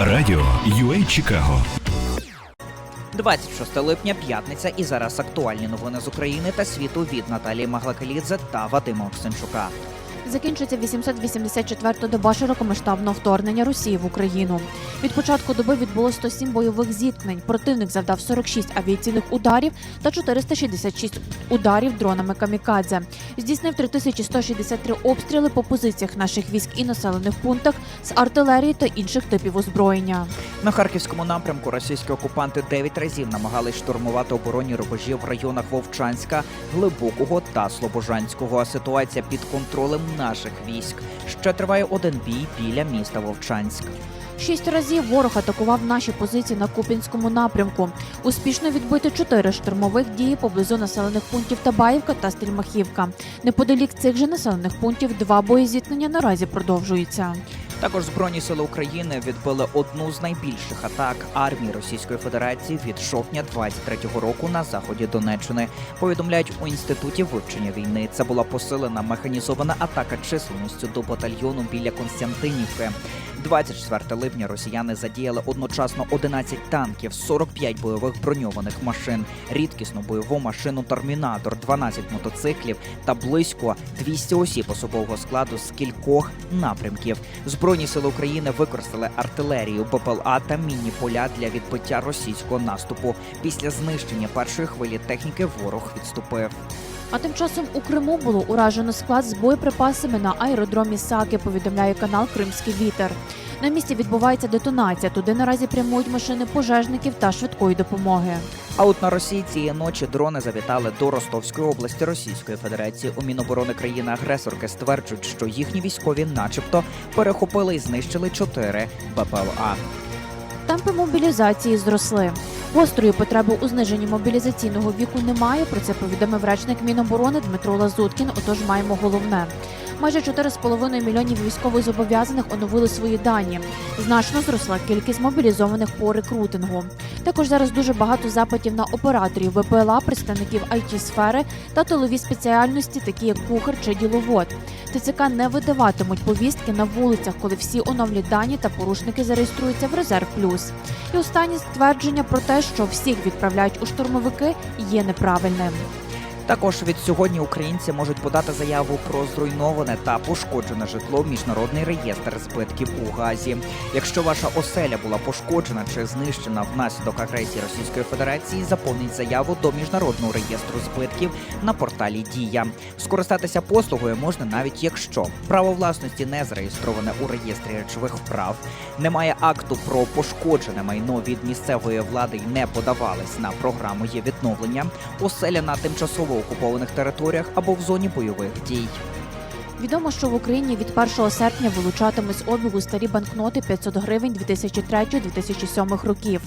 Радіо UA Чикаго 26 липня, п'ятниця, і зараз актуальні новини з України та світу від Наталії Маглакалідзе та Вадима Оксенчука. Закінчується 884-та доба широкомасштабного вторгнення Росії в Україну. Від початку доби відбулось 107 бойових зіткнень. Противник завдав 46 авіаційних ударів та 466 ударів дронами камікадзе. Здійснив 3163 обстріли по позиціях наших військ і населених пунктах з артилерії та інших типів озброєння. На харківському напрямку російські окупанти 9 разів намагались штурмувати оборонні рубежі в районах Вовчанська, Глибокого та Слобожанського. Ситуація під контролем наших військ. Ще триває один бій біля міста Вовчанськ. Шість разів ворог атакував наші позиції на Купінському напрямку. Успішно відбити чотири штурмових дії поблизу населених пунктів Табаївка та Стрільмахівка. Неподалік цих же населених пунктів два боєзіткнення наразі продовжуються. Також Збройні сили України відбили одну з найбільших атак армії Російської Федерації від жовтня 23-го року на заході Донеччини. Повідомляють у інституті вивчення війни. Це була посилена механізована атака численністю до батальйону біля Константинівки. 24 липня росіяни задіяли одночасно 11 танків, 45 бойових броньованих машин, рідкісну бойову машину Термінатор, 12 мотоциклів та близько 200 осіб особового складу з кількох напрямків. Збройні сили України використали артилерію, БПЛА та мінні поля для відбиття російського наступу. Після знищення першої хвилі техніки ворог відступив. А тим часом у Криму було уражено склад з боєприпасами на аеродромі Саки. Повідомляє канал Кримський вітер. На місці відбувається детонація. Туди наразі прямують машини пожежників та швидкої допомоги. А от на Росії цієї ночі дрони завітали до Ростовської області Російської Федерації. У Міноборони країни-агресорки стверджують, що їхні військові, начебто, перехопили і знищили чотири БПЛА. Темпи мобілізації зросли. Гострої потреби у зниженні мобілізаційного віку немає. Про це повідомив речник Міноборони Дмитро Лазуткін. Отож маємо головне. Майже 4,5 мільйонів військовозобов'язаних оновили свої дані. Значно зросла кількість мобілізованих по рекрутингу. Також зараз дуже багато запитів на операторів ВПЛА, представників it сфери та тилові спеціальності, такі як кухар чи діловод. ТЦК не видаватимуть повістки на вулицях, коли всі оновлять дані та порушники зареєструються в резерв плюс. І останнє ствердження про те, що всіх відправляють у штурмовики, є неправильним. Також від сьогодні українці можуть подати заяву про зруйноване та пошкоджене житло в міжнародний реєстр збитків у Газі. Якщо ваша оселя була пошкоджена чи знищена внаслідок агресії Російської Федерації, заповніть заяву до міжнародного реєстру збитків на порталі Дія. Скористатися послугою можна навіть якщо право власності не зареєстроване у реєстрі речових вправ, немає акту про пошкоджене майно від місцевої влади й не подавались на програму є відновлення, оселя на тимчасово окупованих територіях або в зоні бойових дій. Відомо, що в Україні від 1 серпня вилучатимуть з обігу старі банкноти 500 гривень 2003-2007 років.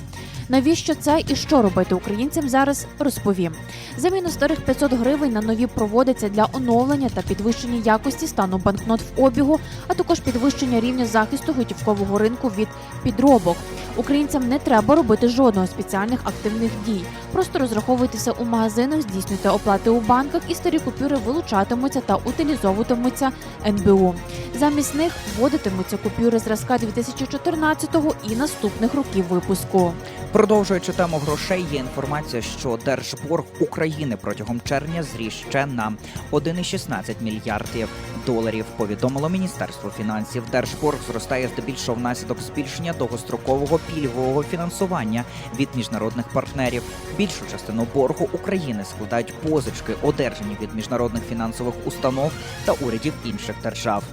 Навіщо це і що робити українцям зараз, розповім. Заміну старих 500 гривень на нові проводиться для оновлення та підвищення якості стану банкнот в обігу, а також підвищення рівня захисту готівкового ринку від підробок. Українцям не треба робити жодного спеціальних активних дій. Просто розраховуйтеся у магазинах, здійснюйте оплати у банках, і старі купюри вилучатимуться та утилізовуватимуться НБУ. Замість них вводитимуться купюри зразка 2014 і наступних років випуску. Продовжуючи тему грошей, є інформація, що держборг України протягом червня зріс ще на 1,16 мільярдів доларів. Повідомило Міністерство фінансів. Держборг зростає здебільшого внаслідок збільшення довгострокового пільгового фінансування від міжнародних партнерів. Більшу частину боргу України складають позички, одержані від міжнародних фінансових установ та урядів інших держав.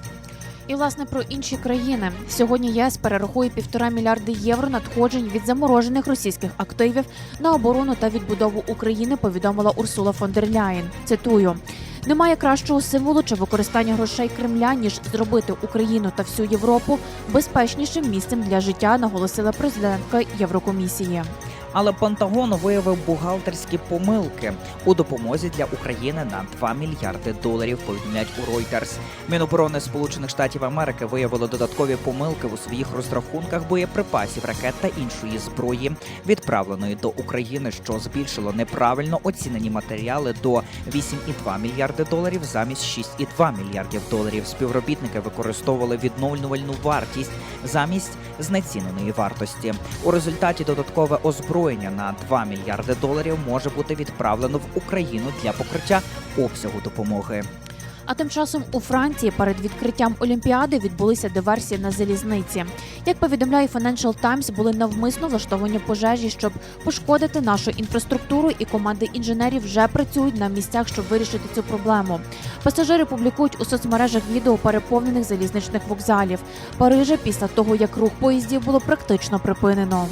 І власне про інші країни сьогодні ЄС перерахує півтора мільярди євро надходжень від заморожених російських активів на оборону та відбудову України. Повідомила Урсула фон дер Ляєн. Цитую. Немає кращого символу чи використання грошей Кремля ніж зробити Україну та всю Європу безпечнішим місцем для життя, наголосила президентка Єврокомісії. Але Пентагон виявив бухгалтерські помилки у допомозі для України на 2 мільярди доларів. Повідомляють у Reuters. Міноборони Сполучених Штатів Америки виявило додаткові помилки у своїх розрахунках боєприпасів, ракет та іншої зброї, відправленої до України, що збільшило неправильно оцінені матеріали до 8,2 мільярди доларів замість 6,2 мільярдів доларів. Співробітники використовували відновлювальну вартість замість знеціненої вартості. У результаті додаткове озброєння на 2 мільярди доларів може бути відправлено в Україну для покриття обсягу допомоги. А тим часом у Франції перед відкриттям Олімпіади відбулися диверсії на залізниці. Як повідомляє Financial Times, були навмисно влаштовані пожежі, щоб пошкодити нашу інфраструктуру, і команди інженерів вже працюють на місцях, щоб вирішити цю проблему. Пасажири публікують у соцмережах відео переповнених залізничних вокзалів Парижа після того, як рух поїздів було практично припинено.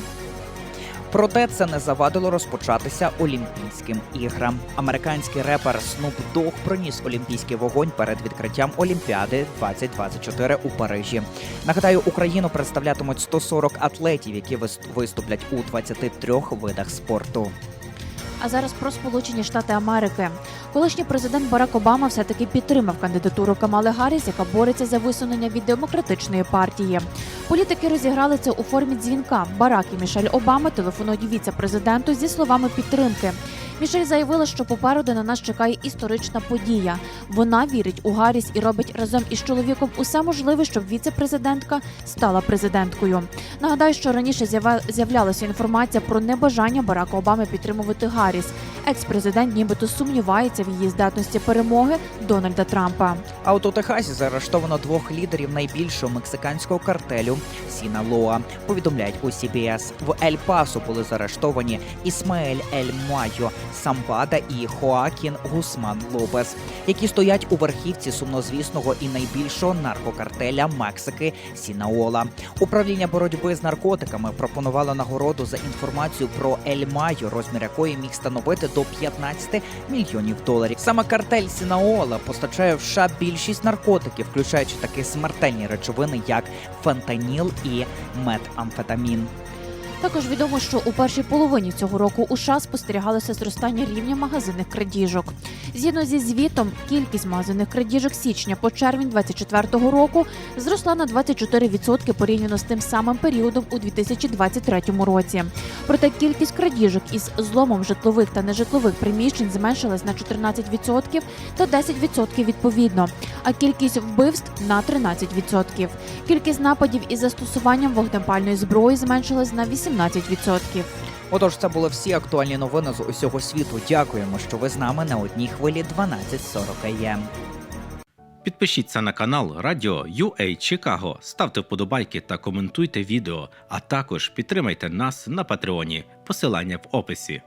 Проте це не завадило розпочатися Олімпійським іграм. Американський репер Snoop Dogg проніс олімпійський вогонь перед відкриттям Олімпіади 2024 у Парижі. Нагадаю, Україну представлятимуть 140 атлетів, які вис- виступлять у 23 видах спорту. А зараз про Сполучені Штати Америки. Колишній президент Барак Обама все-таки підтримав кандидатуру Камали Гарріс, яка бореться за висунення від демократичної партії. Політики розіграли це у формі дзвінка. Барак і Мішель Обама телефонують віце-президенту зі словами підтримки. Мішель заявила, що попереду на нас чекає історична подія. Вона вірить у Гарріс і робить разом із чоловіком усе можливе, щоб віце-президентка стала президенткою. Нагадаю, що раніше з'являлася інформація про небажання Барака Обами підтримувати Гарріс. Екс-президент нібито сумнівається в її здатності перемоги Дональда Трампа. А от у Техасі заарештовано двох лідерів найбільшого мексиканського картелю Сіналоа. Повідомляють у CBS. В Ель Пасо були заарештовані Ісмаель Ель Майо Самбада і Хоакін Гусман Лопес, які стоять у верхівці сумнозвісного і найбільшого наркокартеля Мексики Сінаола. Управління боротьби з наркотиками пропонувало нагороду за інформацію про Ель Майо, розмір якої міг становити до 15 мільйонів доларів. Саме картель Сінаола постачає в США більшість наркотиків, включаючи такі смертельні речовини, як фентаніл і метамфетамін. Також відомо, що у першій половині цього року у США спостерігалося зростання рівня магазинних крадіжок. Згідно зі звітом, кількість магазинних крадіжок січня по червень 2024 року зросла на 24% порівняно з тим самим періодом у 2023 році. Проте кількість крадіжок із зломом житлових та нежитлових приміщень зменшилась на 14% та 10% відповідно, а кількість вбивств на 13%. Кількість нападів із застосуванням вогнепальної зброї зменшилась на 18%. Отож, це були всі актуальні новини з усього світу. Дякуємо, що ви з нами на одній хвилі 12.40 АМ. Підпишіться на канал Радіо UA Чикаго, ставте вподобайки та коментуйте відео, а також підтримайте нас на Патреоні. Посилання в описі.